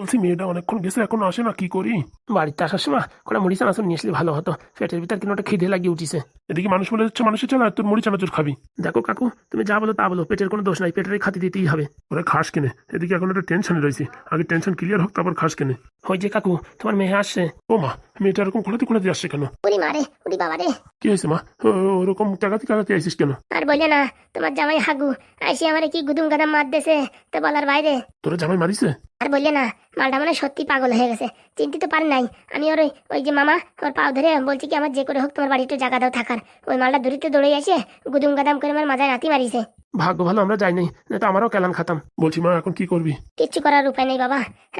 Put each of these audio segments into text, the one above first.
বলছি মেয়েটা অনেকক্ষণ গেছে এখন আসে না কি করি? বাড়িতে আসার সময় কটা মুড়ি চানাচুর নিয়ে আসলে ভালো হতো। পেটের ভিতর কিনা ওটা খিদে লাগিয়ে উঠিছে। এদিকে মানুষ বলে যাচ্ছে মানুষের চালা তোর মুড়ি চানাচুর খাবি। দেখো কাকু তুমি যা বলো তা বলো পেটের কোনো দোষ নাই পেটের খাতি দিতেই হবে। ওরা খাস কেনে এদিকে এখন একটা টেনশনে রয়েছে। আগে টেনশন ক্লিয়ার হোক তারপর খাস কেনে। ওই যে কাকু তোমার মেয়ে আসছে। ও মা মেয়েটা এরকম খোলাতে খোলাতে আসছে কেন? উরি মারে উরি বাবা রে। কি হয়েছে মা? ও- ওরকম টাকাতে টাকাতে আসিস কেন? আর বললে না তোমার জামাই হাগু আইসি আমারে কি গুদুম গাদাম মার দেছে তো বলার বাইরে। তোরা জামাই মারিছে? আর বললে না, মালটা মানে সত্যি পাগল হয়ে গেছে। চিন্তিত পারে নাই। আমি ওর ওই যে মামা, ওর পাও ধরে বলছি কি আমার যে করে হোক তোমার বাড়িতে জায়গা দাও থাকার। ওই মালটা দূরিতে দৌড়ে আসে, গুদুম গাদাম করে আমার মাথায় রাতি মারিছে। ভাগ্য ভালো আমরা যাই নাই না তো আমারও কেলান খাতাম। বলছি মা এখন কি করবি? কিচ্ছু করার উপায় নেই বাবা।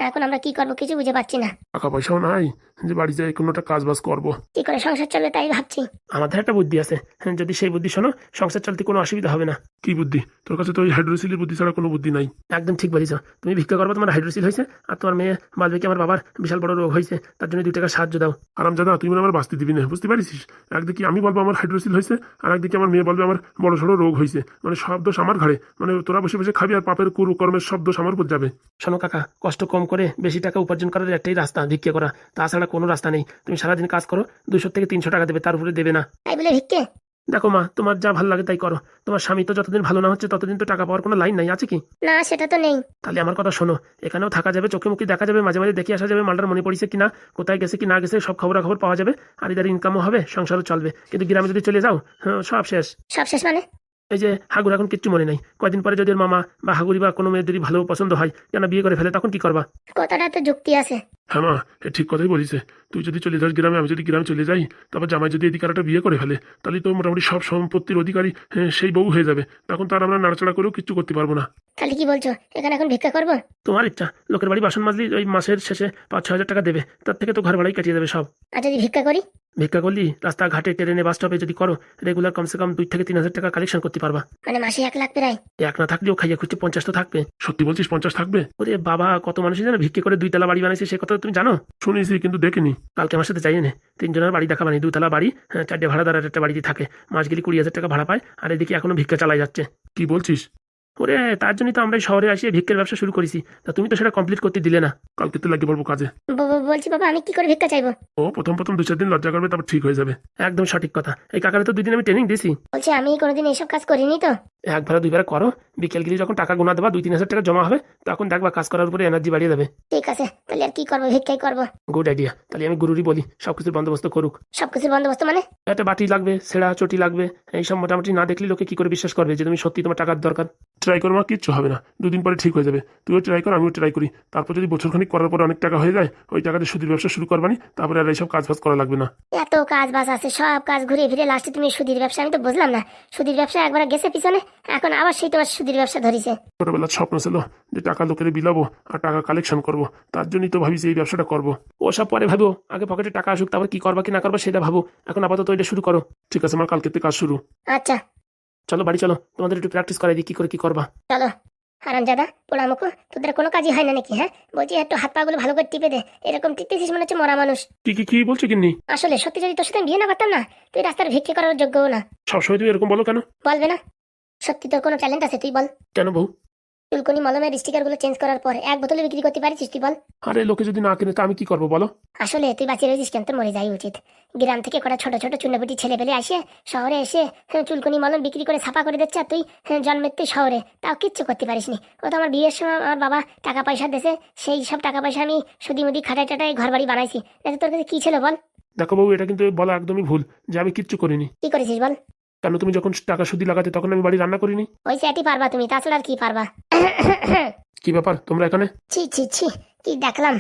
এখন আমরা কি করব কিছু বুঝে পাচ্ছি না। টাকা পয়সাও নাই যে বাড়ি যাই কোনোটা কাজ বাজ করব। কি করে সংসার চলবে তাই ভাবছি। আমাদের একটা বুদ্ধি আছে। হ্যাঁ, যদি সেই বুদ্ধি শোনো সংসার চলতে কোনো অসুবিধা হবে না। কি বুদ্ধি? তোর কাছে তো ওই হাইড্রোসিলের বুদ্ধি ছাড়া কোনো বুদ্ধি নাই। একদম ঠিক বলেছ। তুমি ভিক্ষা করব তোমার হাইড্রোসিল হয়েছে আর তোমার মেয়ে বলবে কি আমার বাবার বিশাল বড় রোগ হয়েছে তার জন্য দুই টাকা সাহায্য দাও। আরাম দাদা তুই মানে আমার বাঁচতে দিবি না বুঝতে পারিস একদিকে আমি বলব আমার হাইড্রোসিল হয়েছে আর একদিকে আমার মেয়ে বলবে আমার বড় সড়ো রোগ হয়েছে। মানে সব দোষ আমার ঘাড়ে। মানে তোরা বসে বসে খাবি আর পাপের কুরু কর্মের সব দোষ আমার উপর যাবে। শোনো কাকা কষ্ট কম করে বেশি টাকা উপার্জন করার একটাই রাস্তা ভিক্ষা করা। তাছাড়া কোনো রাস্তা নেই। তুমি সারাদিন কাজ করো দুশো থেকে তিনশো টাকা দেবে তার উপরে দেবে না। তাই বলে ভিক্ষে? দেখো মা তোমার যা ভালো লাগে তাই করো। তোমার স্বামী তো যতদিন ভালো না হচ্ছে ততদিন তো টাকা পাওয়ার কোনো লাইন নাই আছে কি? না সেটা তো নেই। তাহলে আমার কথা শোনো এখানেও থাকা যাবে চোখে মুখে দেখা যাবে মাঝে মাঝে দেখে আসা যাবে মালটার মনে পড়েছে কিনা কোথায় গেছে কি না গেছে সব খবরাখবর পাওয়া যাবে। আর এদের ইনকামও হবে সংসারও চলবে। কিন্তু গ্রামে যদি চলে যাও হ্যাঁ, সব শেষ। সব শেষ মানে? এই যে হাগুর এখন কিচ্ছু মনে নাই। কয়দিন পরে যদি ওর মামা বা হাগুরি বা কোনো মেয়ের যদি ভালো পছন্দ হয় কেন বিয়ে করে ফেলে তখন কি করবা? কথাটা তো যুক্তি আছে। হ্যাঁ মা এ ঠিক কথাই বলিছে। তুই যদি চলে যাস গ্রামে আমি যদি গ্রামে চলে যাই তারপর জামাই যদি এদিকে একটা বিয়ে করে ফেলে তাহলে তো মোটামুটি সব সম্পত্তির অধিকারী হ্যাঁ, সেই বউ হয়ে যাবে। তখন তার আমরা নাড়াচাড়া করেও কিচ্ছু করতে পারব না। তাহলে কি বলছো? এখানে এখন ভিক্ষা করব? তোমার ইচ্ছা লোকের বাড়ি বাসন মাজলি ওই মাসের শেষে পাঁচ ছ হাজার টাকা দেবে তার থেকে তো ঘর ভাড়াই কাটিয়ে দেবে সব। আর যদি ভিক্ষা করি? ভিক্ষা করলি রাস্তাঘাটে ট্রেনে বাস স্টপে যদি করো রেগুলার কমসে কম দুই থেকে তিন হাজার টাকা কালেকশন করতে পারবা। মানে মাসে এক লাখ প্রায়? এক না থাকলেও খাইয়া খুঁজছে পঞ্চাশ তো থাকবে। সত্যি বলছিস পঞ্চাশ থাকবে? ওরে বাবা কত মানুষই জানো ভিক্ষে করে দুই তলা বাড়ি বানাইছে সে কথা তুমি জানো? শুনেছি কিন্তু দেখিনি। কালকে আমার সাথে যাইয়ে নে তিনজনের বাড়ি দেখা মানে দুতলা বাড়ি হ্যাঁ, চারটে ভাড়াদার একটা বাড়িতে থাকে। মাস গেলে কুড়ি হাজার টাকা ভাড়া পায় আর এদিকে এখনও ভিক্ষা চালাই যাচ্ছে। কি বলছিস? ওরে তার জন্যই তো আমরা শহরে আসি ভিক্ষের ব্যবসা শুরু করেছি। তা তুমি তো সেটা কমপ্লিট করতে দিলে না। কালকে তো লাগিয়ে পড়ব কাজে। বলছি বাবা আমি কি করে ভিক্ষা চাইব? ও প্রথম প্রথম দু চার দিন লজ্জা করবে তারপর ঠিক হয়ে যাবে। একদম সঠিক কথা। এই কাকারে তো দুই দিন আমি ট্রেনিং দিয়েছি বলছি আমি কোনোদিন এসব কাজ করিনি তো? এক ভাড়া দুই ভাড়া করো। বিকেল গেলে যখন টাকা গোনা দেবা দুই তিন হাজার টাকা জমা হবে তখন দেখবা কাজ করার উপরে এনার্জি বাড়িয়ে দেবে। ঠিক আছে তাহলে আর কি করব? ভিক্ষাই করব? গুড আইডিয়া তাহলে আমি গুরুরই বলি সবকিছুর বন্দোবস্ত করুক। সবকিছুর বন্দোবস্ত মানে? একটা বাটি লাগবে সেরা চটি লাগবে এইসব মোটামুটি না দেখলে লোকে কি করে বিশ্বাস করবে যে তুমি সত্যি তোমার টাকার দরকার? ট্রাই করো মা কিচ্ছু হবে না। দুদিন পরে ঠিক হয়ে যাবে। তুইও ট্রাই কর আমিও ট্রাই করি। তারপর যদি বছরখানিক করার পরে অনেক টাকা হয়ে যায় ওই টাকাতে সুদের ব্যবসা শুরু করবানি তারপরে আর এইসব কাজ বাজ করা লাগবে না। এত কাজ বাজ আছে সব কাজ ঘুরে ফিরে লাস্টে তুমি সুদির ব্যবসা আমি তো বুঝলাম না। সুদির ব্যবসা একবার গেছে পিছনে এখন আবার সেই তোমার সুদির ব্যবসা ধরিছে। ছোটবেলার স্বপ্ন ছিল যে টাকা লোকের বিলাবো আর টাকা কালেকশন করব। তার জন্যই তো ভাবিছি এই ব্যবসাটা করব। ওসব পরে ভাবো আগে পকেটে টাকা আসুক তারপর কি করবা কি না করবা সেটা ভাবো। এখন আপাতত এটা শুরু করো। ঠিক আছে আমার কালকে থেকে কাজ শুরু। আচ্ছা। চলো বাড়ি চলো। তোমাদের একটু প্র্যাকটিস করাই দিই কি করে কি করবা। চলো। হারাম জাদা পোড়ামুখো তোদের কোনো কাজই হয় না নাকি হ্যাঁ? বলছি একটু হাত পাগুলো ভালো করে টিপে দে। এরকম টিপতেছিস মনে হচ্ছে মরা মানুষ। কি কি কি বলছো কিন্নি আসলে সত্যি যদি তোর সাথে বিয়ে না করতাম না তুই রাস্তার ভিক্ষে করার যোগ্যও না। সবসময় তুমি এরকম বলো কেন? বলবে না। সত্যি তোর কোনো ট্যালেন্ট আছে তুই বল। কেন বউ? চুলকুনি মলমের স্টিকারগুলো চেঞ্জ করার পর এক বোতলে বিক্রি করতে পারিস তুই বল। আরে লোকে যদি না কিনে তা আমি কি করব বলো? আসলে তুই বাঁচিয়ে রয়েছিস কেন? তোর মরে যাই উচিত। গ্রাম থেকে কটা ছোট ছোট চুনাপুটি ছেলে পেলে আসে শহরে এসে হ্যাঁ, চুলকুনি মলম বিক্রি করে ছাপা করে দিচ্ছে আর তুই হ্যাঁ, জন্মের তুই শহরে। তাও কিচ্ছু করতে পারিসনি। ও তো আমার বিয়ের সময় আমার বাবা টাকা পয়সা দেশে সেই সব টাকা পয়সা আমি সুদি মুদি খাটাই টাটাই ঘর বাড়ি বানাইছি। যাতে তোর কাছে কি ছিল বল? দেখো বাবু এটা কিন্তু বলা একদমই ভুল যে আমি কিচ্ছু করিনি। কি করেছিস বল? কেন তুমি যখন টাকা সুদি লাগাতে তখন আমি বাড়ি রান্না করিনি? ওই চ্যাটি পারবা তুমি তাছাড়া আর কি পারবা? কি ব্যাপার, তোমরা এখানে? ছি ছি ছি, কি দেখলাম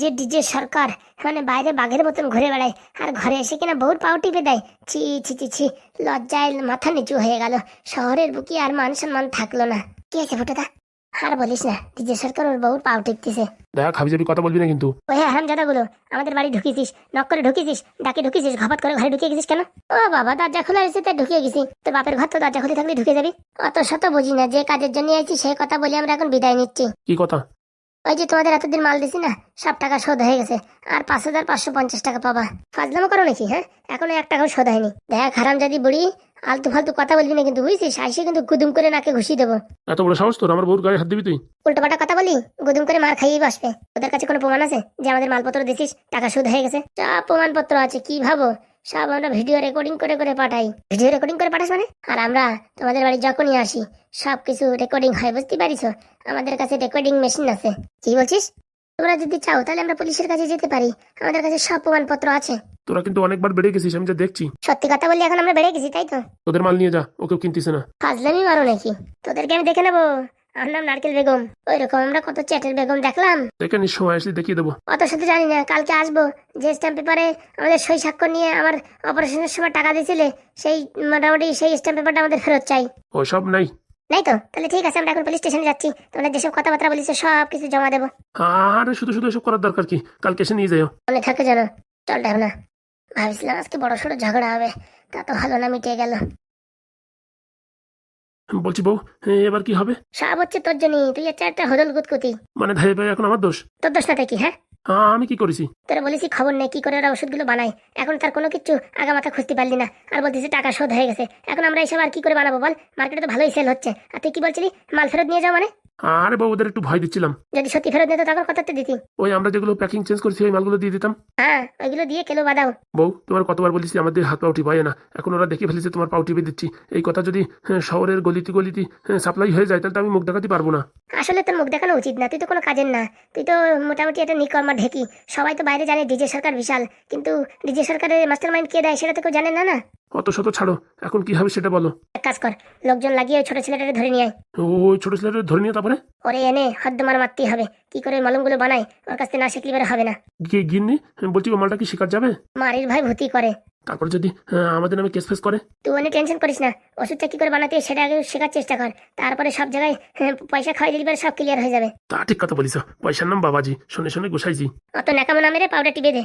যে ডিজে সরকার মানে বাইরে বাঘের মতন ঘুরে বেড়ায় আর ঘরে এসে কিনা বহুত পাও টিপে দেয়। ছি ছি ছি ছি, লজ্জায় মাথা নিচু হয়ে গেল। শহরের বুকি আর মান সম্মান থাকল না। কি আছে ফুটোদা আর বলিস না ডিজে সরকার ওর বহুত পাও টিপতেছে। দেখা খাবি যাবি কথা বলবি না কিন্তু। ওই হারামগুলো আমাদের বাড়ি ঢুকিয়েছিস নক করে ঢুকিয়েছিস ডাকে ঢুকিয়েছিস ঘপাত করে ঘরে ঢুকিয়ে গেছিস কেন? ও বাবা দরজা খোলা রয়েছে তাই ঢুকিয়ে গেছি। তোর বাপের ঘর তো দরজা খুলে থাকলে ঢুকে যাবি। অত শত বুঝি না যে কাজের জন্য আইছি সেই কথা বলে আমরা এখন বিদায় নিচ্ছি। কি কথা? ওই যে তোমাদের এতদিন মাল দিছি না সব টাকা শোধ হয়ে গেছে। আর পাঁচ হাজার পাঁচশো পঞ্চাশ টাকা পাবা। ফাজলামো করো নাকি হ্যাঁ? এখনও এক টাকাও শোধ হয়নি। দেখ হারাম যদি বুড়ি আলতু ফালতু কথা বলবি না কিন্তু বুঝছিস? আইসে কিন্তু গুদুম করে নাকে ঘুষি দেবো। এত বড় সাহস তোর আমার বউর গায়ে হাত দিবি তুই? উল্টোপাল্টা কথা বলি গুদুম করে মার খাইয়েই বসবে। ওদের কাছে কোনো প্রমাণ আছে? যে আমাদের মালপত্র দিছিস টাকা সুদ হয়ে গেছে? যা প্রমাণপত্র আছে কি ভাবো? সব আমরা ভিডিও রেকর্ডিং করে করে পাঠাই। ভিডিও রেকর্ডিং করে পাঠাস মানে? আর আমরা তোমাদের বাড়ি যখনই আসি সব কিছু রেকর্ডিং হয় বুঝতে পারিস? আমাদের কাছে রেকর্ডিং মেশিন আছে। কি বলছিস? তোমরা যদি চাও তাহলে আমরা পুলিশের কাছে যেতে পারি। আমাদের কাছে সব প্রমাণপত্র আছে। তোরা কিন্তু অনেকবার বেড়ে গেছিস আমি যা দেখছি। সত্যি কথা বললি এখন আমরা বেড়ে গেছি তাই তো? তোদের মাল নিয়ে যা ওকেও কিনতিস না। ফাজলামি মারো নাকি? তোদেরকে আমি দেখে নেব। আমার নাম নারকেল বেগম। ওই রকম আমরা কত চ্যাটের বেগম দেখলাম। দেখে নিস সময় আসলে দেখিয়ে দেবো। অত সাথে জানি না কালকে আসব। যে স্ট্যাম্প পেপারে আমাদের সই স্বাক্ষর নিয়ে আমার অপারেশনের সময় টাকা দিয়েছিলে সেই মোটামুটি সেই স্ট্যাম্প পেপারটা আমাদের ফেরত চাই। ওসব নাই। নাই তো তাহলে ঠিক আছে আমরা এখন পুলিশ স্টেশনে যাচ্ছি। তোমরা যেসব কথাবার্তা বলিস সব কিছু জমা দেবো। আরে শুধু শুধু এসব করার দরকার কি? কালকে এসে নিয়ে যাও মনে থাকে যেন চল না। ভাবছিলাম আজকে বড় সড়ো ঝগড়া হবে তা তো ভালো না মিটে গেল। বলছি বউ এবার কি হবে? সব হচ্ছে তোর জন্যই তুই হচ্ছে একটা হদল গুতকুতি মানে ধাই ভাই এখন আমার দোষ? তোর দোষ না কি হ্যাঁ? আমি কি করেছি? তোরা বলেছি খবর নেই কি করে ওরা ওষুধগুলো বানায়? এখন তার কোনো কিছু আগা মাথা খুঁজতে পারলি না। আর বলতেছি টাকা শোধ হয়ে গেছে। এখন আমরা এসব আর কি করে বানাবো বল? মার্কেটে তো ভালোই সেল হচ্ছে। আর তুই কি বলছিলি? মাল ফেরত নিয়ে যাও মানে? আরে বউ ওদের একটু ভয় দিচ্ছিলাম। যদি সত্যি ফেরত নিত তখন কত দিতি। ওই আমরা যেগুলো প্যাকিং চেঞ্জ করেছি ওই মালগুলো দিয়ে দিতাম। হ্যাঁ ওইগুলো দিয়ে কেলো বাদাও। বউ তোমার কতবার বলেছি আমাদের হাত পাউটি পায় না। এখন ওরা দেখে ফেলেছে তোমার পাউটি পেয়ে দিচ্ছি। এই কথা যদি হ্যাঁ, শহরের গলিতি গলিতে সাপ্লাই হয়ে যায় তাহলে তো আমি মুখ দেখাতে পারব না। আসলে তোর মুখ দেখানো উচিত না তুই তো কোনো কাজের না। তুই তো মোটামুটি একটা নিকর্মা ঢেকি। সবাই তো বাইরে জানে ডিজে সরকার বিশাল। কিন্তু ডিজে সরকারের মাস্টার মাইন্ড কে দেয় সেটা তো কেউ জানে না না? অত শত ছাড়ো এখন কি হবে সেটা বলো। এক কাজ কর লোকজন লাগিয়ে ওই ছোট ছেলেটাকে ধরে নিয়ে আয়। ওই ছোট ছেলেটা ধরে নিয়ে তারপরে ওরে এনে হদ্দমার মারতেই হবে। কি করে মালুমগুলো বানায়? ওর কাছ থেকে না শিখলি হবে না। গিয়ে গিন্নি বলছি ও মালটা কি শিকার যাবে? মারির ভাই ভূতি করে। তারপর যদি আমাদের নামে কেস ফেস করে। তুই অনেক টেনশন করিস না। ওষুধটা কি করে বানাতে সেটা আগে শেখার চেষ্টা কর। তারপরে সব জায়গায় হ্যাঁ, পয়সা খাওয়াই দিলে সব ক্লিয়ার হয়ে যাবে। তা ঠিক কথা বলিস। পয়সার নাম বাবাজি। শুনে শুনে গোসাইছি অত ন্যাকামো না মেরে পাউডার টিপে দে।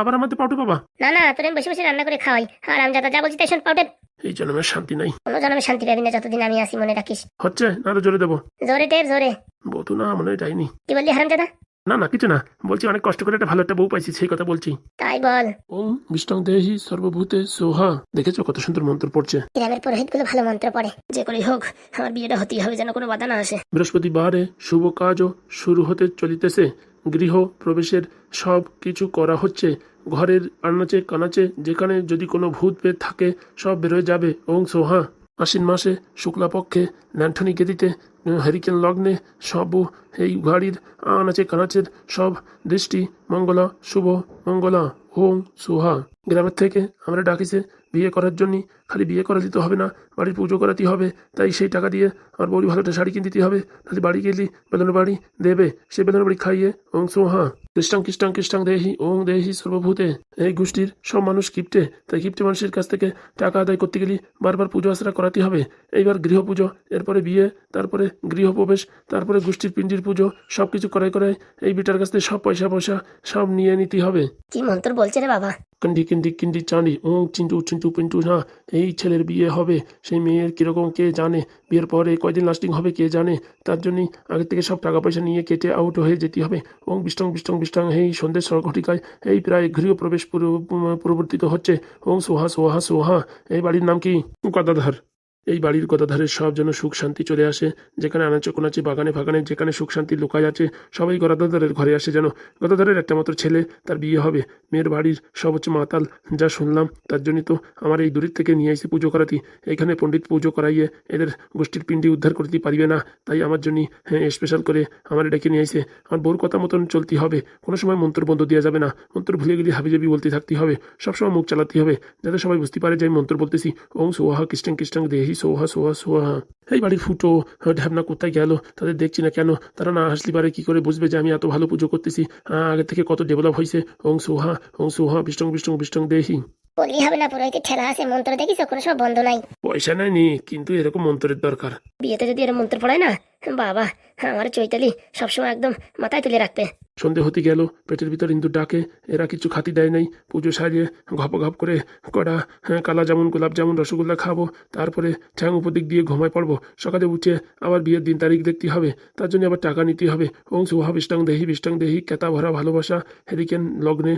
আবার আমাদের পাউটু বাবা। না না তোর বসে বসে রান্না করে খাওয়াই। আর আমি যা বলছি তাই শোন পাউডার এই জন্মের শান্তি নাই। কোনো জন্মে শান্তি পাবি না যতদিন আমি আসি মনে রাখিস। হচ্ছে না আরও জোরে দেবো। জোরে টেপ জোরে। বউ না মনে হয় যায়নি। কি বললি হারাম দাদা না না কিছু না। বলছি অনেক কষ্ট করে একটা ভালো একটা বউ পাইছি সেই কথা বলছি। তাই বল। ওম বিষ্টং দেহি সর্বভূতে সোহা। দেখেছ কত সুন্দর মন্ত্র পড়ছে? গ্রামের পুরোহিতগুলো ভালো মন্ত্র পড়ে। যে করেই হোক আমার বিয়েটা হতেই হবে যেন কোনো বাধা না আসে। বৃহস্পতিবারে শুভ কাজও শুরু হতে চলিতেছে। গৃহ প্রবেশের সব কিছু করা হচ্ছে। ঘরের আনাচে কানাচে যেখানে যদি কোনো ভূত পেট থাকে সব বেরোয় যাবে। ওং সোহা। আশ্বিন মাসে শুক্লাপক্ষে ল্যান্ঠনি গেদিতে হ্যারিকেন লগ্নে, সব এই ঘাড়ির আনাচে কানাচের, সব দৃষ্টি, মঙ্গলা, শুভ, মঙ্গলা হোম সুহা। গ্রামের থেকে আমরা ডাকিছে বিয়ে করার জন্য খালি বিয়ে করা দিতে হবে না বাড়ির পুজো করাতে হবে তাই সেই টাকা দিয়ে আমার বউরি ভালো একটা শাড়ি কিনে দিতে হবে তাহলে বাড়ি গেলি বেলনের বাড়ি দেবে সে বেলনের বাড়ি খাইয়ে ওং সোহা। কৃষ্টাং কৃষ্টাং কৃষ্টাং দেহি ওং দেহি সর্বভূতে। এই গোষ্ঠীর সব মানুষ কিপ্টে তাই কিপ্টে মানুষের কাছ থেকে টাকা আদায় করতে গেলে বারবার পুজো আশ্রা করাতে হবে। এইবার গৃহ পুজো এরপরে বিয়ে তারপরে গৃহপ্রবেশ তারপরে গোষ্ঠীর পিণ্ডির পুজো সব কিছু করাই করাই এই বিটার কাছ থেকে সব পয়সা পয়সা সব নিয়ে নিতে হবে। কি মন্ত্র বলছে রে বাবা? কিন্ডি কিন্ডি কিন্ডি চাঁদি ও চিন্টু চিন্টু পিন্টু না এই ছেলের বিয়ে হবে, সেই মেয়ের কীরকম কে জানে? বিয়ের পরে কয়দিন লাস্টিং হবে কে জানে? তার জন্যই আগে থেকে সব টাকা পয়সা নিয়ে কেটে আউট হয়ে যেতে হবে। এবং বিষ্টং বিষ্টং বিষ্টং এই সন্ধ্যের সরঘটিকায় এই প্রায় গৃহপ্রবেশ পুরো- পরিবর্তিত হচ্ছে। ওং সোহা সোহা সোহা, এই বাড়ির নাম কি? গদাধার এই বাড়ির গদাধারের সব যেন সুখ শান্তি চলে আসে। যেখানে আনাচে কোনাচে, বাগানে ফাগানে যেখানে সুখ শান্তি লুকায় আছে, সবাই গদাধারের ঘরে আসে যেন। গদাধারের একটা মাত্র ছেলে, তার বিয়ে হবে। মেয়ের বাড়ির হচ্ছে মাতাল, যা শুনলাম, তার জন্যই তো আমার এই দূরের থেকে নিয়ে এসে পুজো করাতি। এখানে পণ্ডিত পুজো করাইয়ে এদের গোষ্ঠীর পিণ্ডি উদ্ধার করতে পারিবে না। তাই আমার জন্যই হ্যাঁ স্পেশাল করে আমার ডেকে নিয়ে এসে। আমার বউর কথা মতন চলতে হবে। কোনো সময় মন্ত্র বন্ধ দেওয়া যাবে না। মন্ত্র ভুলে গেলে হাবিজাবি বলতে থাকতে হবে। সবসময় মুখ চালাতে হবে। যাতে সবাই বুঝতে পারে যে আমি মন্ত্র বলতেছি। ওং সোহা কৃষ্টাং কৃষ্টাং দেহি সোহা সোহা সোহা এই বাড়ির ফুটো ঢ্যাবনা কোথায় গেল? তাদের দেখছি না কেন? তারা না আসলে পারে কি করে বুঝবে যে আমি এত ভালো পুজো করতেছি? আগে থেকে কত ডেভেলপ হয়েছে ওং সোহা ওং সোহা বিষ্টং বিষ্টং বিষ্টং দেহি। বললি হবে না পুরোহিতের ঠেলা আছে মন্ত্র দেখিস কোনো সময় বন্ধ নাই। পয়সা নেয়নি কিন্তু এরকম মন্ত্রের দরকার। বিয়েতে যদি এরকম মন্ত্র পড়ায় না বাবা আমার চৈতালি সবসময় একদম মাথায় তুলে রাখবে। সন্ধে হতে গেল পেটের ভিতর ইন্দুর ডাকে এরা কিছু খাতি দেয় নাই পুজো সারিয়ে ঘপ ঘপ করে কড়া হ্যাঁ, কালা জামুন গোলাপ জামুন রসগোল্লা খাব তারপরে ঠ্যাং উপদিক দিয়ে ঘুমায় পড়ব সকালে উঠে আবার বিয়ের দিন তারিখ দেখতে হবে তার জন্য আবার টাকা নিতে হবে ওং সুহা বিষ্টাং দেহি বিষ্টাং দেহি কেতা ভরা ভালোবাসা হেরিকেন লগ্নে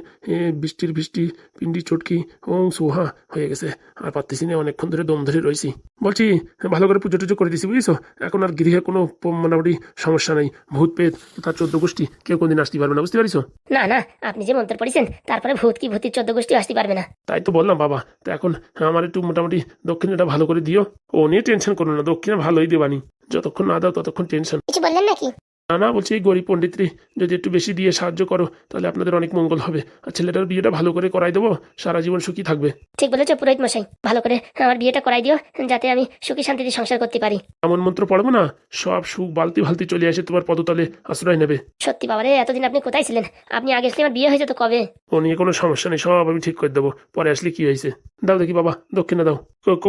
বৃষ্টির বৃষ্টি পিন্ডি চটকি ওং সুহা হয়ে গেছে আর পারতেছি না অনেকক্ষণ ধরে দম ধরে রয়েছি বলছি ভালো করে পুজো টুজো করে দিছি বুঝিস এখন আর গৃহে কোনো মোটামুটি সমস্যা নাই ভূত পেত তার চোদ্দ গোষ্ঠী কেউ কোনদিন আসতে পারবে না বুঝতে পারিস না না আপনি যে মন্ত্র পড়েছেন তারপরে ভূত কি ভূতির চোদ্দ গোষ্ঠী আসতে পারবে না। তাই তো বললাম বাবা। তো এখন আমার একটু মোটামুটি দক্ষিণটা ভালো করে দিও। ও নিয়ে টেনশন করো না দক্ষিণে ভালোই দেবানি। যতক্ষণ না দাও ততক্ষণ টেনশন। কিছু বললেন নাকি? না না বলছি এই গরিব পণ্ডিত্রী যদি একটু বেশি দিয়ে সাহায্য করো তাহলে আপনাদের অনেক মঙ্গল হবে। আর ছেলেটার বিয়েটা ভালো করে করাই দেবো সারা জীবন সুখী থাকবে। ঠিক বলেছ পুরোহিত মশাই। ভালো করে আমার বিয়েটা করাই দিও যাতে আমি সুখী শান্তিতে সংসার করতে পারি। এমন মন্ত্র পড়ব না সব সুখ বালতি ভালতি চলে আসে তোমার পদতলে আশ্রয় নেবে। সত্যি বাবারে এতদিন আপনি কোথায় ছিলেন? আপনি আগে আসলে আমার বিয়ে হয়ে যেত কবে? ও নিয়ে কোনো সমস্যা নেই সব আমি ঠিক করে দেবো। পরে আসলে কি হয়েছে? দাও দেখি বাবা দক্ষিণে দাও।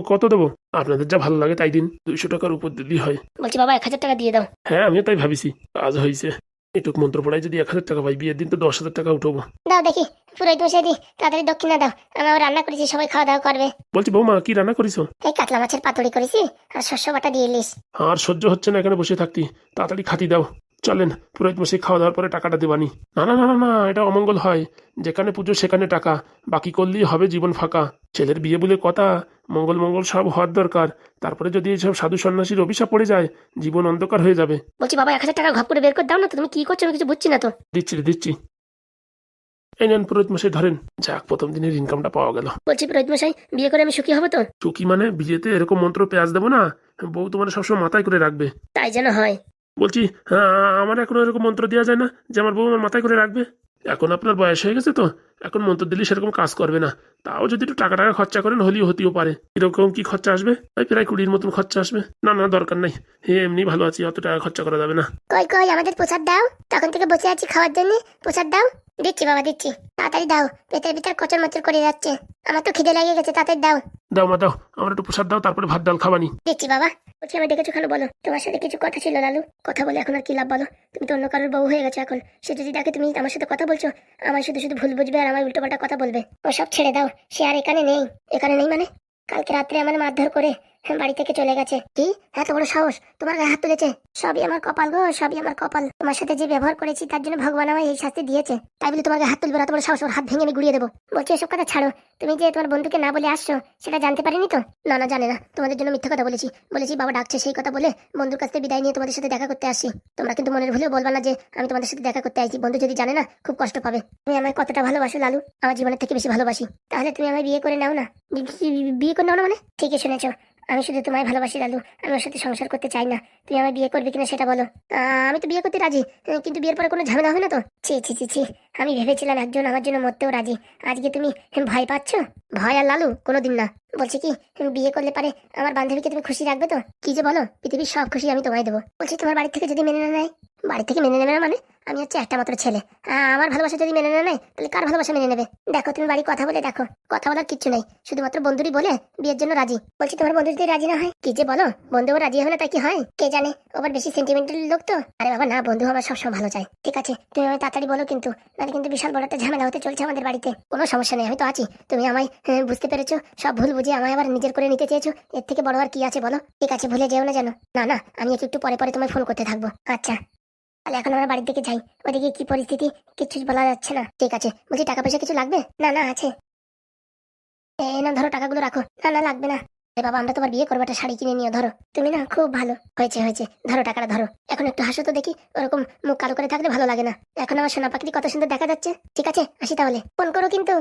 কত দেবো? আপনাদের যা ভালো লাগে তাই দিন দুইশো টাকার উপর দিলেই হয়। বলছি বাবা এক হাজার টাকা দিয়ে দাও। হ্যাঁ আমিও তাই ভাবিছি। কাজ হয়েছে। এটুক মন্ত্র পড়াই যদি এক হাজার টাকা পাই বিয়ের দিন তো দশ হাজার টাকা উঠবো। দাও দেখি পুরোহিত মশাই দি তাড়াতাড়ি দক্ষিণা দাও। আমি আবার রান্না করেছি সবাই খাওয়া দাওয়া করবে। বলছি বৌমা কি রান্না করিছো? এই কাতলা মাছের পাতুরি করেছি আর শস্য বাটা দিয়ে ইলিশ। আর সহ্য হচ্ছে না এখানে বসে থাকতি। তাড়াতাড়ি খাতি দাও। চলেন পুরোহিত মশাই খাওয়া দাওয়ার পরে টাকাটা দেবানি। না না না না না এটা অমঙ্গল হয়। যেখানে পুজো সেখানে টাকা। বাকি করলেই হবে জীবন ফাঁকা। ছেলের বিয়ে বলে কথা মঙ্গল মঙ্গল সব হওয়ার দরকার। তারপরে যদি এইসব সাধু সন্ন্যাসীর অভিশাপ পড়ে যায় জীবন অন্ধকার হয়ে যাবে। বলছি বাবা এক হাজার টাকা ঘপ করে বের করে দাও না তো তুমি কি করছ আমি কিছু বুঝছি না তো। দিচ্ছি রে, দিচ্ছি। এই নেন পুরোহিত মশাই ধরেন। যাক প্রথম দিনের ইনকামটা পাওয়া গেল। বলছি পুরোহিত মশাই বিয়ে করে আমি সুখী হব তো? চুকি মানে বিয়েতে এরকম মন্ত্র পেঁয়াজ দেবো না? বউ তোমার সবসময় মাথায় করে রাখবে। তাই যেন হয়। বলছি হ্যাঁ, আমার এখন এরকম মন্ত্র দেওয়া যায় না যে আমার বউ আমার মাথায় করে রাখবে। এখন আপনার বয়স হয়ে গেছে তো এখন মন্ত্র দিলে সেরকম কাজ করবে না। তাও যদি একটু টাকা টাকা খরচা করেন হলেও হতেও পারে। এরকম কি খরচা আসবে? ওই প্রায় কুড়ির মতন খরচা আসবে। না না দরকার নাই। হে এমনি ভালো আছি অত টাকা খরচা করা যাবে না। কই কই আমাদের প্রসাদ দাও। তখন থেকে বসে আছি খাওয়ার জন্য। প্রসাদ দাও। দিচ্ছি বাবা দিচ্ছি। তাড়াতাড়ি দাও পেটের ভিতর কচর মচর করে যাচ্ছে। আমার তো খিদে লেগে গেছে তাড়াতাড়ি দাও। দাও মা দাও। আমার একটু প্রসাদ দাও তারপরে ভাত ডাল খাবানি। দিচ্ছি বাবা। বলছি আমার ডেকেছো কেন বলো? তোমার সাথে কিছু কথা ছিল লালু। কথা বলে এখন আর কি লাভ বলো? তুমি তো অন্য কারোর বউ হয়ে গেছো এখন। সে যদি দেখে তুমি আমার সাথে কথা বলছো? আমার শুধু শুধু ভুল বুঝবে আর আমার উল্টোপাল্টা কথা বলবে। ও সব ছেড়ে দাও সে আর এখানে নেই। এখানে নেই মানে? কালকে রাত্রে আমার মারধর করে বাড়ি থেকে চলে গেছে। কি? এত বড় সাহস? তোমার গায়ে হাত তুলেছে? সবই আমার কপাল গো, সবই আমার কপাল। তোমার সাথে যে ব্যবহার করেছি, তার জন্য ভগবান আমায় এই শাস্তি দিয়েছে। তাই বলে তোমার গায়ে হাত তুলবে এত বড় সাহস, ওর হাত ভেঙে আমি গুড়িয়ে দেবো। বলছি, এসব কথা ছাড়ো। তুমি যে তোমার বন্ধুকে না বলে আসছো, সেটা জানতে পারিনি তো? না না, জানে না। তোমাদের জন্য মিথ্যা কথা বলেছি। বলেছি, বাবা ডাকছে সেই কথা বলে বন্ধুর কাছ থেকে বিদায় নিয়ে তোমাদের সাথে দেখা করতে আসি তোমরা কিন্তু মনের ভুলেও বলবা না যে আমি তোমাদের সাথে দেখা করতে আসি বন্ধু যদি জানে না, খুব কষ্ট পাবে। তুমি আমায় কতটা ভালোবাসো লালু? আমার জীবনের থেকে বেশি ভালোবাসি। তাহলে তুমি আমায় বিয়ে করে নাও না? বিয়ে করে নাও না মানে? ঠিকই শুনেছো। আমি শুধু তোমায় ভালোবাসি, লালু। আমি ওর সাথে সংসার করতে চাই না। তুমি আমার বিয়ে করবে কিনা সেটা বলো। আমি তো বিয়ে করতে রাজি কিন্তু বিয়ের পরে কোনো ঝামেলা হবে না তো? ছি ছি ছি ছি। আমি ভেবেছিলাম একজন আমার জন্য মরতেও রাজি। আজকে তুমি ভয় পাচ্ছ? ভয় আর লালু কোনোদিন না। বলছি কি, বিয়ে করলে পারে আমার বান্ধবীকে তুমি খুশি রাখবে তো? কি যে বলো, পৃথিবীর সব খুশি আমি তোমায় দেবো। বলছি, তোমার বাড়ি থেকে যদি মেনে নেয়? বাড়ি থেকে মেনে নেবে না মানে? আমি হচ্ছে একটা মাত্র ছেলে। আমার ভালোবাসা যদি মেনে নেয় তাহলে কার ভালোবাসা মেনে নেবে? দেখো তুমি বাড়ি কথা বলে দেখো কথা বলার কিচ্ছু নেই। শুধুমাত্র বন্ধুরই বলে বিয়ের জন্য রাজি। বলছি তোমার বন্ধু যদি রাজি না হয় কি যে বলো? বন্ধুও রাজি হবে না তাই কি হয়? কে জানে? ও আবার বেশি সেন্টিমেন্টাল লোক তো? আরে বাবা না বন্ধু আমার সবসময় ভালো চাই ঠিক আছে তুমি আমায় তাড়াতাড়ি বলো কিন্তু নাহলে কিন্তু বিশাল বড় একটা ঝামেলা হতে চলছে আমাদের বাড়িতে। কোনো সমস্যা নেই আমি তো আছি। তুমি আমায় হ্যাঁ, বুঝতে পেরেছ? সব ভুল বুঝে আমায় আবার নিজের করে নিতে চেয়েছো? এর থেকে বড় আর কি আছে বলো? ঠিক আছে ভুলে যেও না যেন। না না আমি একটু পরে পরে তোমায় ফোন করতে থাকব। আচ্ছা। তাহলে এখন আমরা বাড়ির দিকে যাই। ওদিকে কি পরিস্থিতি কিছু বলা যাচ্ছে না। ঠিক আছে, বলছি টাকা পয়সা কিছু লাগবে? না না, আছে। এই না ধরো, টাকাগুলো রাখো। না না, লাগবে না। বাবা, আমরা তোমার বিয়ে করব, একটা শাড়ি কিনে নিও, ধরো। তুমি না খুব ভালো। হয়েছে হয়েছে। ধরো, টাকাটা ধরো। এখন একটু হাসো তো দেখি, ওরকম মুখ কালো করে থাকলে ভালো লাগে না। এখন আমার সোনা পাখি কত সুন্দর দেখা যাচ্ছে। ঠিক আছে, আসি তাহলে। ফোন করো কিন্তু।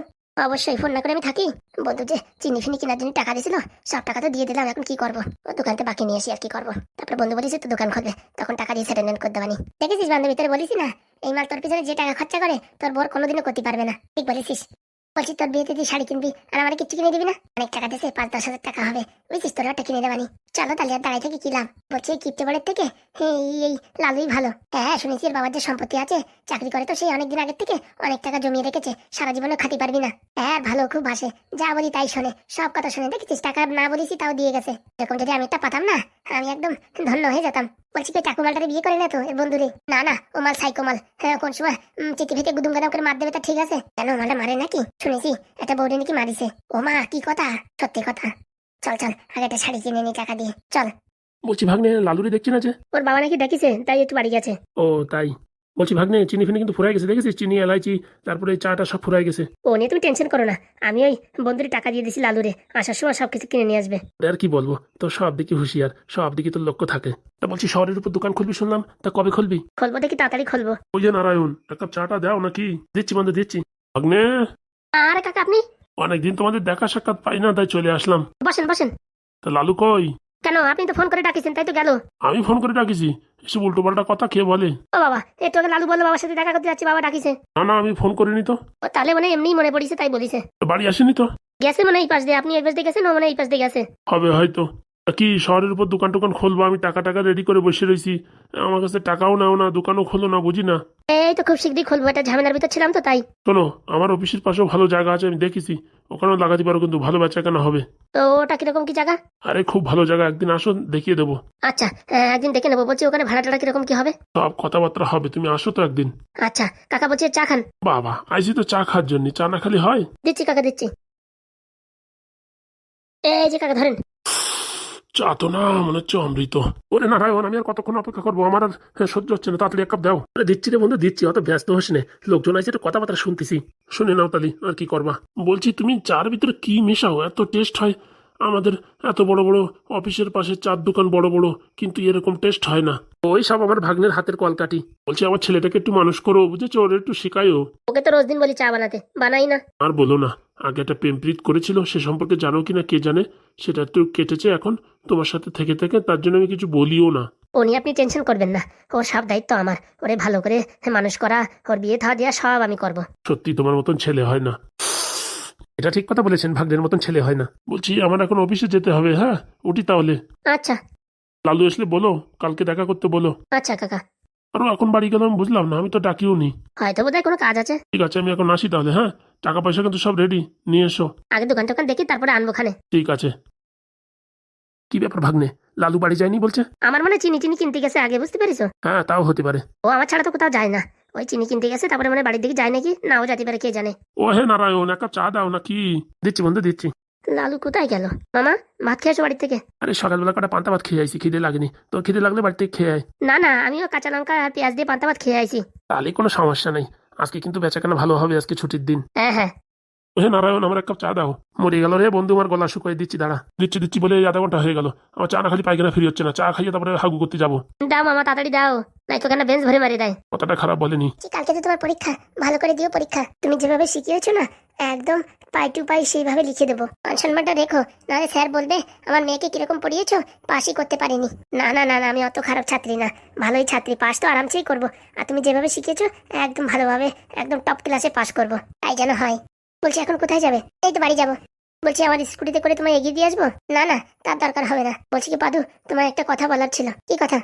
অবশ্যই, ফোন না করে আমি থাকি। বন্ধু যে চিনি ফিনি কেনার জন্য টাকা দিয়েছিল, সব টাকা তো দিয়ে দিলাম, এখন কি করব? ও দোকানতে বাকি নিয়ে আসি আর কি করব? তারপরে বন্ধু বলিস তো দোকান খুলবে তখন টাকা দিয়ে সেটেলমেন্ট করতে পারি দেখেছিস বান্ধবী, তোর বলিস না, এই মাল তোর পিছনে যে টাকা খরচা করে, তোর বর কোনোদিনও করতে পারবে না। ঠিক বলেছিস। বলছি, তোর বিয়েতে তুই শাড়ি কিনবি, আর আমার কিচ্ছু কিনে দিবি না? অনেক টাকা দিয়েছে, পাঁচ দশ হাজার টাকা হবে, বুঝছিস? তোর একটা কিনে দেবানি চলো তাহলে আর দাঁড়াই থেকে কি লাভ? বলছি কিপ্টে বাড়ির থেকে? এই এই, লালুই ভালো। হ্যাঁ শুনেছি এর বাবার যে সম্পত্তি আছে, চাকরি করে তো সেই অনেকদিন আগের থেকে অনেক টাকা জমিয়ে রেখেছে, সারা জীবনে খাতি পারবি না। হ্যাঁ ভালো, খুব বাসে যা বলি তাই শোনে, সব কথা শুনে দেখেছিস, টাকা না বলেছি তাও দিয়ে গেছে। এরকম যদি আমি একটা পাতাম না, আমি একদম ধন্য হয়ে যেতাম। বলছি কি টাকুমালটারে বিয়ে করে না তো, এর বন্ধুরে। না না ও মাল সাইকোমাল হ্যাঁ কোন সময় চিঠি ফেকে গুদুম গাদাম করে মার দেবে তা ঠিক আছে। কেন মালটা মারে নাকি? শুনেছি, একটা বউরে নাকি মারিছে। ও মা কি কথা, সত্যি কথা। চল চল আগে একটা শাড়ি কিনে নি টাকা দিয়ে। চল। বলছি ভাগ্নে লালুরি দেখছি না যে? ওর বাবা নাকি ডাকিছে তাই একটু বাড়ি গেছে। ও তাই। বলছি ভাগ্নে চিনি ফিনি কিন্তু ফুরাই গেছে দেখেছিস? চিনি এলাইচি তারপরে চাটা সব ফুরাই গেছে। ও নিয়ে তুমি টেনশন করো না। আমি ওই বন্ধুরে টাকা দিয়ে দিছি লালুরে। আসার সময় সব কিছু কিনে নিয়ে আসবে। আর কি বলব? তো সব দিকে হুঁশিয়ার সব দিকে তোর লক্ষ্য থাকে। তা বলছি শহরের উপর দোকান খুলবি শুনলাম তা কবে খুলবি? খুলবো দেখি তাড়াতাড়ি খুলবো। ওই যে নারায়ণ এক কাপ চাটা দাও নাকি? দিচ্ছি বন্ধু দিচ্ছি। ভাগ্নে! আর কাকা আপনি অনেকদিন তোমাদের দেখা সাক্ষাৎ পাই না তাই চলে আসলাম। বসেন বসেন। তা লালু কই? কেন আপনি তো ফোন করে ডাকিছেন তাই তো গেল। আমি ফোন করে ডাকিছি এসব উল্টো পাল্টা কথা কে বলে? ও বাবা এই তোকে লালু বলল বাবার সাথে দেখা করতে যাচ্ছি বাবা ডাকিছে। না না আমি ফোন করিনি তো। ও তাহলে মানে এমনি মনে পড়িছে তাই বলিছে। বাড়ি আসেনি তো? গেছে মানে এই পাশ দিয়ে আপনি এই পাশ দিয়ে গেছেন ও মানে এই পাশ দিয়ে গেছে। হবে হয়তো। কি শহরের উপর দোকান টোকান খুলবো? আমি টাকা টাকা রেডি করে বসে রয়েছি আমার কাছে টাকাও নাও না দোকানও খোলো না বুঝি না? এই তো খুব শীঘ্রই খুলবো একটা ঝামেলার ভিতর ছিলাম তো তাই। শোনো আমার অফিসের পাশেও ভালো জায়গা আছে আমি দেখেছি। ওখানেও লাগাতে পারো কিন্তু ভালো বেচা কেনা হবে। তো ওটা কীরকম কি জায়গা? আরে খুব ভালো জায়গা একদিন আসো দেখিয়ে দেবো। আচ্ছা হ্যাঁ, একদিন দেখে নেব বলছি ওখানে ভাড়া টাড়া কীরকম কি হবে? সব কথাবার্তা হবে তুমি আসো তো একদিন। আচ্ছা কাকা বলছে চা খান। বাবা আইসি তো চা খাওয়ার জন্য চা না খালি হয়? দিচ্ছি কাকা দিচ্ছি। এই যে কাকা ধরেন। চা না মনে হচ্ছে অমৃত। ওরে নারায়ণ আমি আর কতক্ষণ অপেক্ষা করব? আমার আর হ্যাঁ, সহ্য হচ্ছে না। তাড়াতাড়ি এক কাপ দাও। আরে দিচ্ছি রে বন্ধু দিচ্ছি অত ব্যস্ত হোস না। লোকজন আছে একটু কথাবার্তা শুনতেছি। শুনে নাও তালি আর কি করবা। বলছি তুমি চার ভিতরে কি মেশাও? এত টেস্ট হয়। আমাদের এত বড় বড় অফিসের পাশে চার দোকান বড় বড় কিন্তু এরকম টেস্ট হয় না। ওই সব আমার ভাগ্নের হাতের কলকাটি বলছি আমার ছেলেটাকে একটু মানুষ করো বুঝেছ? ওর একটু শেখায়ও। ওকে তো রোজ দিন বলি চা বানাতে বানাই না। আর বলো না আগে একটা প্রেমপ্রীত করেছিল সে সম্পর্কে জানো কিনা কে জানে? সেটা তো কেটেছে এখন তোমার সাথে থেকে থেকে তার জন্য আমি কিছু বলিও না। ও নিয়ে আপনি টেনশন করবেন না ওর সব দায়িত্ব আমার। ওরে ভালো করে মানুষ করা ওর বিয়ে থা দেওয়া সব আমি করব। সত্যি তোমার মতন ছেলে হয় না। এটা ঠিক কথা বলেছেন ভাগ্নের মতন ছেলে হয় না। বলছি আমার এখন অফিসে যেতে হবে হ্যাঁ? উঠি তাহলে। আচ্ছা। লালু আসলে বলো কালকে দেখা করতে বলো। আচ্ছা কাকা। আরও এখন বাড়ি গেলাম বুঝলাম না আমি তো ডাকিও নি। হয়তো বোধহয় কোনো কাজ আছে। ঠিক আছে আমি এখন আসি তাহলে হ্যাঁ? টাকা পয়সা কিন্তু সব রেডি নিয়ে এসো। আগে দোকান টোকান দেখি তারপরে আনব খানে ঠিক আছে। কি ব্যাপার ভাগ্নে লালু বাড়ি যায়নি বলছে? আমার মনে চিনি চিনি কিনতে গেছে আগে বুঝতে পেরেছ? হ্যাঁ তাও হতে পারে। ও আমার ছাড়া তো কোথাও যায় না। ওই চিনি কিনতে গেছে তারপরে মানে বাড়ির দিকে যায় নাকি? নাও যাতে পারে কে জানে? ও হে নারায়ণ একটা চা দাও না কি দিচ্ছি বন্ধু দিচ্ছি। লালু কোথায় গেল? মামা ভাত খেয়েছো বাড়ি থেকে। আরে সকালবেলা কটা পান্তা ভাত খেয়ে আইছি খিদে লাগেনি। তো খিদে লাগলে বাড়িতে খেয়ে আয়। না না আমিও কাঁচা লঙ্কা আর পেঁয়াজ দিয়ে পান্তা ভাত খেয়ে আইছি। তাহলে কোনো সমস্যা নেই। আজকে কিন্তু বেচাকেনা ভালো হবে আজকে ছুটির দিন। হ্যাঁ হ্যাঁ। হে নারায়ণ আমার এক কাপ চা দাও। মরে গেল রে বন্ধু আমার গলা শুকাই দিচ্ছি দাঁড়া। দিচ্ছি দিচ্ছি বলে আধা ঘণ্টা হয়ে গেল। আমার চা না খালি পায়খানা ফিরে হচ্ছে না। চা খাইয়ে তারপরে হাগু করতে যাব। দাও মামা তাড়াতাড়ি দাও। নাই তো কেন বেঞ্চ ভরে মারি দেয়। কথাটা খারাপ বলেনি। কালকে তো তোমার পরীক্ষা। ভালো করে দিও পরীক্ষা। তুমি যেভাবে শিখিয়েছো না একদম পাই টু পাই সেইভাবে লিখে দেবো। মান সম্মানটা রেখো। নাহলে স্যার বলবে আমার মেয়েকে কীরকম পড়িয়েছো? পাসই করতে পারিনি। না না না না আমি অত খারাপ ছাত্রী না। ভালোই ছাত্রী। পাস তো আরামসেই করব। আর তুমি যেভাবে শিখিয়েছো একদম ভালোভাবে একদম টপ ক্লাসে পাস করব। তাই যেন হয়। বলছি, এখন কোথায় যাবে? এই তো বাড়ি যাব। বলছি আমার স্কুটিতে করে তোমায় এগিয়ে দিয়ে আসব? না না, তার দরকার হবে না। বলছি, কি পাদু তোমার একটা কথা বলার ছিল। কি কথা?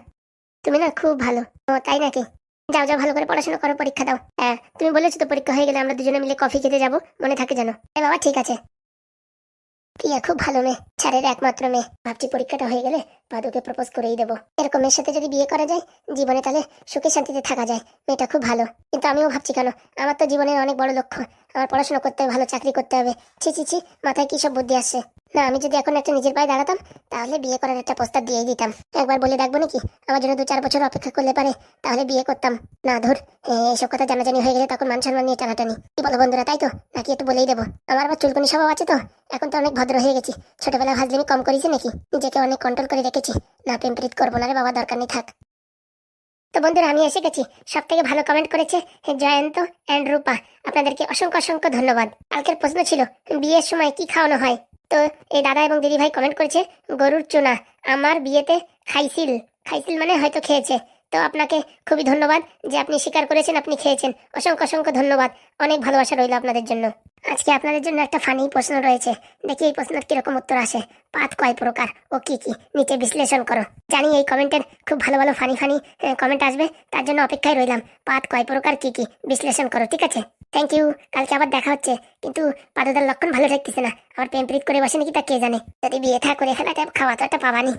তুমি না খুব ভালো। ও, তাই নাকি? যাও যাও, ভালো করে পড়াশোনা করো, পরীক্ষা দাও। হ্যাঁ তুমি বলেছ তো পরীক্ষা হয়ে গেলে আমরা দুজনে মিলে কফি খেতে যাব। মনে থাকে যেন। এ বাবা, ঠিক আছে। প্রিয়া, খুব ভালো মেয়ে। ছাড়ের একমাত্র মেয়ে। ভাবছি পরীক্ষাটা হয়ে গেলে বাদুকে প্রপোজ করেই দেবো। এরকম মেয়ের সাথে যদি বিয়ে করা যায়, জীবনে তাহলে সুখে শান্তিতে থাকা যায়। মেয়েটা খুব ভালো। কিন্তু আমিও ভাবছি কেন? আমার তো জীবনের অনেক বড় লক্ষ্য। আমার পড়াশোনা করতে হবে, ভালো চাকরি করতে হবে। ছি ছি ছি, মাথায় কি সব বুদ্ধি আসছে? না, আমি যদি এখন একটা নিজের পায়ে দাঁড়াতাম, তাহলে বিয়ে করার একটা প্রস্তাব দিয়েই দিতাম। একবার বলে রাখব নাকি? আমার জন্য দু চার বছর অপেক্ষা করলে পারে, তাহলে বিয়ে করতাম। না, ধর এইসব কথা জানাজানি হয়ে গেলে তখন মান সম্মান নিয়ে টানাটানি। কি বলো বন্ধুরা, তাই তো? নাকি একটু বলেই দেবো? আমার আবার চুলকুনি স্বভাব আছে তো? এখন তো অনেক ভদ্র হয়ে গেছি। ছোটবেলা ভাজলিমি কম করেছি নাকি? নিজেকে অনেক কন্ট্রোল করে রেখেছি। না, প্রেম প্রীত করব না রে বাবা, দরকার নেই, থাক। তো বন্ধুরা, আমি এসে গেছি। সব থেকে ভালো কমেন্ট করেছে জয়ন্ত অ্যান্ড রূপা। আপনাদেরকে অসংখ্য অসংখ্য ধন্যবাদ। কালকের প্রশ্ন ছিল, বিয়ের সময় কি খাওয়ানো হয়? তো এই দাদা এবং দিদি ভাই কমেন্ট করেছে, গরুর চুনা, আমার বিয়েতে খাইছিল খাইছিল মানে হয়তো খেয়েছে। তো আপনাকে খুবই ধন্যবাদ যে আপনি স্বীকার করেছেন, আপনি খেয়েছেন। অসংখ্য অসংখ্য ধন্যবাদ। অনেক ভালোবাসা রইল আপনাদের জন্য। আজকে আপনাদের জন্য একটা ফানি প্রশ্ন রয়েছে। দেখি এই প্রশ্নের কীরকম উত্তর আসে। পাত কয় প্রকার? ও কি কি? নিচে বিশ্লেষণ করো। জানি এই কমেন্টের খুব ভালো ভালো ফানি ফানি কমেন্ট আসবে। তার জন্য অপেক্ষায় রইলাম। পাত কয় প্রকার, কি কি? বিশ্লেষণ করো, ঠিক আছে? থ্যাংক ইউ কালকে আবার দেখা হচ্ছে। কিন্তু পাদুদার লক্ষণ ভালো দেখতেছে না। আবার প্রেম প্রীত করে বসে নাকি তা কে জানে? যদি বিয়ে থা করে ফেলাতে খাওয়া তো একটা পাবানি।